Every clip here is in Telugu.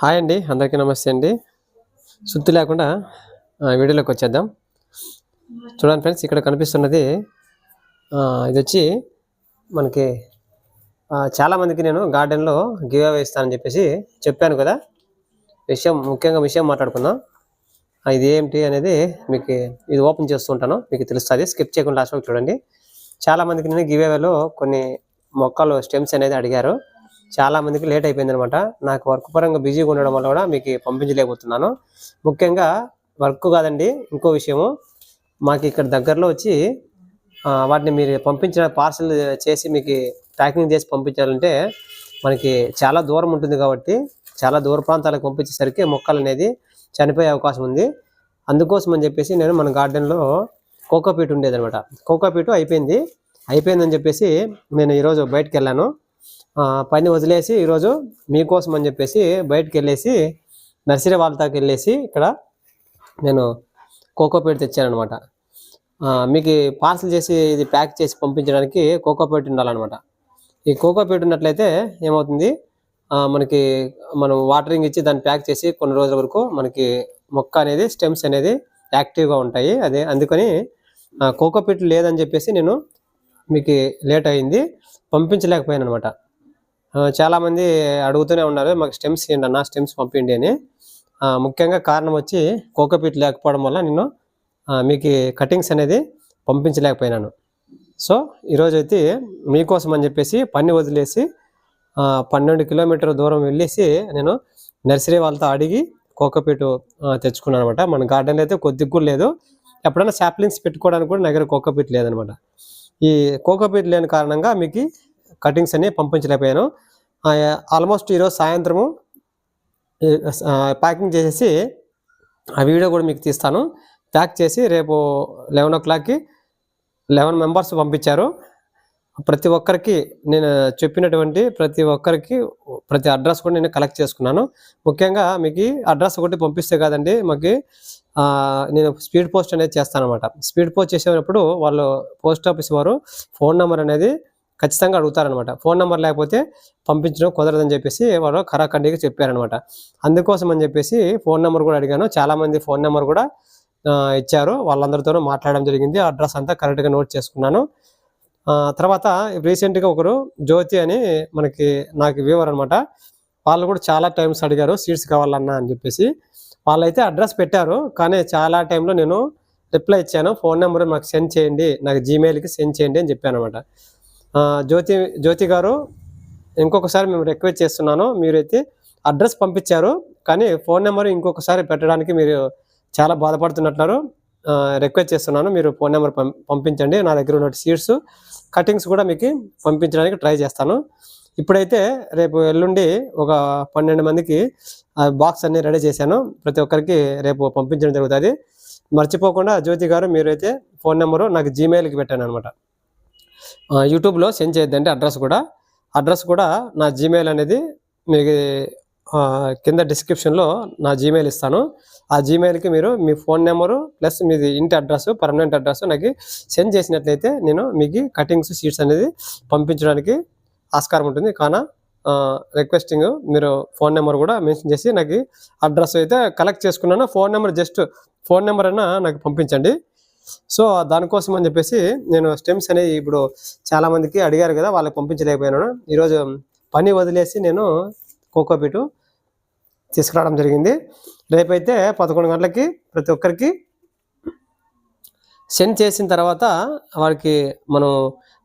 హాయ్ అండి అందరికీ నమస్తే అండి. సుత్తి లేకుండా వీడియోలోకి వచ్చేద్దాం. చూడండి ఫ్రెండ్స్ ఇక్కడ కనిపిస్తున్నది ఇది వచ్చి మనకి చాలామందికి నేను గార్డెన్లో గివ్ అవే ఇస్తానని చెప్పేసి చెప్పాను కదా. విషయం ముఖ్యంగా విషయం మాట్లాడుకుందాం. ఇది ఏంటి అనేది మీకు ఇది ఓపెన్ చేస్తుంటాను మీకు తెలుస్తుంది. స్కిప్ చేయకుండా లాస్ట్ వరకు చూడండి. చాలామందికి నేను గివ్ అవేలో కొన్ని మొక్కలు స్టెమ్స్ అనేది అడిగారు. చాలా మందికి లేట్ అయిపోయింది అనమాట నాకు వర్క్ పరంగా బిజీగా ఉండడం వల్ల కూడా మీకు పంపించలేకపోతున్నాను. ముఖ్యంగా వర్క్ కాదండి ఇంకో విషయము. మాకు ఇక్కడ దగ్గరలో వచ్చి వాటిని మీరు పంపించిన పార్సల్ చేసి మీకు ప్యాకింగ్ చేసి పంపించాలంటే మనకి చాలా దూరం ఉంటుంది కాబట్టి చాలా దూర ప్రాంతాలకు పంపించేసరికి మొక్కలు అనేది చనిపోయే అవకాశం ఉంది. అందుకోసం అని చెప్పేసి నేను మన గార్డెన్లో కోకోపీట్ ఉండేది అనమాట కోకోపీట్ అయిపోయింది. అయిపోయిందని చెప్పేసి నేను ఈరోజు బయటకు వెళ్ళాను. పని వదిలేసి ఈరోజు మీకోసం అని చెప్పేసి బయటకు వెళ్ళేసి నర్సరీ వాళ్ళతాకి వెళ్ళేసి ఇక్కడ నేను కోకోపీట్ తెచ్చాను అనమాట మీకు పార్సల్ చేసి ఇది ప్యాక్ చేసి పంపించడానికి కోకోపీట్ ఉండాలన్నమాట. ఈ కోకోపీట్ ఉన్నట్లయితే ఏమవుతుంది? మనకి మనం వాటరింగ్ ఇచ్చి దాన్ని ప్యాక్ చేసి కొన్ని రోజుల వరకు మనకి మొక్క అనేది స్టెమ్స్ అనేది యాక్టివ్గా ఉంటాయి. అదే అందుకని ఆ, కోకోపీట్ లేదని చెప్పేసి నేను మీకు లేట్ అయింది. పంపించలేకపోయాను అనమాట చాలామంది అడుగుతూనే ఉన్నారు మాకు స్టెమ్స్ ఇవ్వండి అన్న? స్టెమ్స్ పంపిండి అని. ముఖ్యంగా కారణం వచ్చి కోకోపీట్ లేకపోవడం వల్ల నేను మీకు కటింగ్స్ అనేది పంపించలేకపోయినాను. సో ఈరోజు అయితే మీకోసం అని చెప్పేసి పని వదిలేసి పన్నెండు కిలోమీటర్ దూరం వెళ్ళేసి నేను నర్సరీ వాళ్ళతో అడిగి కోకోపీటు తెచ్చుకున్నాను అనమాట మన గార్డెన్ అయితే కొద్దిగా కూడా లేదు. ఎప్పుడైనా సాప్లింగ్స్ పెట్టుకోవడానికి కూడా నా దగ్గర కోకోపీట్ లేదనమాట ఈ కోకోపీట్ లేని కారణంగా మీకు కటింగ్స్ అన్నీ పంపించలేకపోయాను. ఆల్మోస్ట్ ఈరోజు సాయంత్రము ప్యాకింగ్ చేసేసి ఆ వీడియో కూడా మీకు తీస్తాను. ప్యాక్ చేసి రేపు లెవెన్ ఓ క్లాక్కి లెవెన్ మెంబర్స్ పంపించారు. ప్రతి ఒక్కరికి నేను చెప్పినటువంటి ప్రతి ఒక్కరికి ప్రతి అడ్రస్ కూడా నేను కలెక్ట్ చేసుకున్నాను. ముఖ్యంగా మీకు అడ్రస్ ఒకటి పంపిస్తే కాదండి మాకు నేను స్పీడ్ పోస్ట్ అనేది చేస్తాను అనమాట స్పీడ్ పోస్ట్ చేసేటప్పుడు వాళ్ళు పోస్ట్ ఆఫీస్ వారు ఫోన్ నెంబర్ అనేది ఖచ్చితంగా అడుగుతారనమాట ఫోన్ నెంబర్ లేకపోతే పంపించడం కుదరదని చెప్పేసి వాళ్ళు కరాఖండిగా చెప్పారనమాట అందుకోసం అని చెప్పేసి ఫోన్ నెంబర్ కూడా అడిగాను. చాలామంది ఫోన్ నెంబర్ కూడా ఇచ్చారు. వాళ్ళందరితోనూ మాట్లాడడం జరిగింది. అడ్రస్ అంతా కరెక్ట్గా నోట్ చేసుకున్నాను. తర్వాత రీసెంట్గా ఒకరు జ్యోతి అని మనకి నాకు వ్యూవర్ అనమాట వాళ్ళు కూడా చాలా టైమ్స్ అడిగారు సీట్స్ కావాలన్నా అని చెప్పేసి. వాళ్ళైతే అడ్రస్ పెట్టారు కానీ చాలా టైంలో నేను రిప్లై ఇచ్చాను. ఫోన్ నెంబర్ నాకు సెండ్ చేయండి నాకు జీమెయిల్కి సెండ్ చేయండి అని చెప్పాను అనమాట జ్యోతి జ్యోతి గారు ఇంకొకసారి మేము రిక్వెస్ట్ చేస్తున్నాను మీరైతే అడ్రస్ పంపించారు కానీ ఫోన్ నెంబర్ ఇంకొకసారి పెట్టడానికి మీరు చాలా బాధపడుతున్నట్టున్నారు. రిక్వెస్ట్ చేస్తున్నాను. మీరు ఫోన్ నెంబర్ పం- పంపించండి. నా దగ్గర ఉన్న సీట్స్ కటింగ్స్ కూడా మీకు పంపించడానికి ట్రై చేస్తాను. ఇప్పుడైతే రేపు ఎల్లుండి ఒక పన్నెండు మందికి బాక్స్ అన్ని రెడీ చేశాను. ప్రతి ఒక్కరికి రేపు పంపించడం జరుగుతుంది. మర్చిపోకుండా జ్యోతి గారు మీరైతే ఫోన్ నెంబరు నాకు జీమెయిల్కి పెట్టాను అనమాట యూట్యూబ్లో సెండ్ చేయొద్దండి అడ్రస్ కూడా. అడ్రస్ కూడా నా జీమెయిల్ అనేది మీకు కింద డిస్క్రిప్షన్లో నా జీమెయిల్ ఇస్తాను. ఆ జీమెయిల్కి మీరు మీ ఫోన్ నెంబరు ప్లస్ మీది ఇంటి అడ్రస్ పర్మనెంట్ అడ్రస్ నాకు సెండ్ చేసినట్లయితే నేను మీకు కటింగ్స్ సీట్స్ అనేది పంపించడానికి ఆస్కారం ఉంటుంది. కాన రిక్వెస్టింగ్ మీరు ఫోన్ నెంబర్ కూడా మెన్షన్ చేసి నాకు అడ్రస్ అయితే కలెక్ట్ చేసుకున్నాను. Phone number just phone number అయినా నాకు పంపించండి. సో దానికోసం అని చెప్పేసి నేను స్టెమ్స్ అనేవి ఇప్పుడు చాలామందికి అడిగారు కదా వాళ్ళకి పంపించలేకపోయాను. ఈరోజు పని వదిలేసి నేను కోకోపీటు తీసుకురావడం జరిగింది. రేపైతే పదకొండు గంటలకి ప్రతి ఒక్కరికి సెండ్ చేసిన తర్వాత వారికి మనం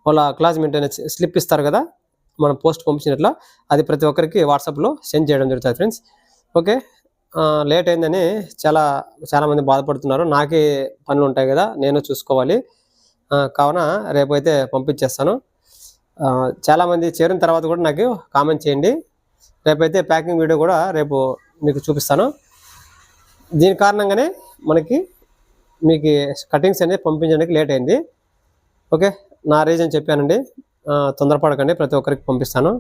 వాళ్ళ క్లాస్ మెయింటెనెన్స్ స్లిప్ ఇస్తారు కదా మనం పోస్ట్ పంపించినట్ల అది ప్రతి ఒక్కరికి వాట్సాప్లో సెండ్ చేయడం జరుగుతుంది ఫ్రెండ్స్. ఓకే? లేట్ అయిందని చాలా చాలామంది బాధపడుతున్నారు. నాకే పనులు ఉంటాయి కదా నేను చూసుకోవాలి. కావున రేపైతే పంపించేస్తాను. చాలామంది చేరిన తర్వాత కూడా నాకు కామెంట్ చేయండి. రేపైతే ప్యాకింగ్ వీడియో కూడా రేపు మీకు చూపిస్తాను. దీని కారణంగానే మనకి మీకు కటింగ్స్ అనేది పంపించడానికి లేట్ అయింది. ఓకే నా రీజన్ చెప్పానండి. తొందరపడకండి ప్రతి ఒక్కరికి పంపిస్తాను.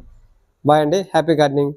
బాయ్ అండి హ్యాపీ గార్డెనింగ్.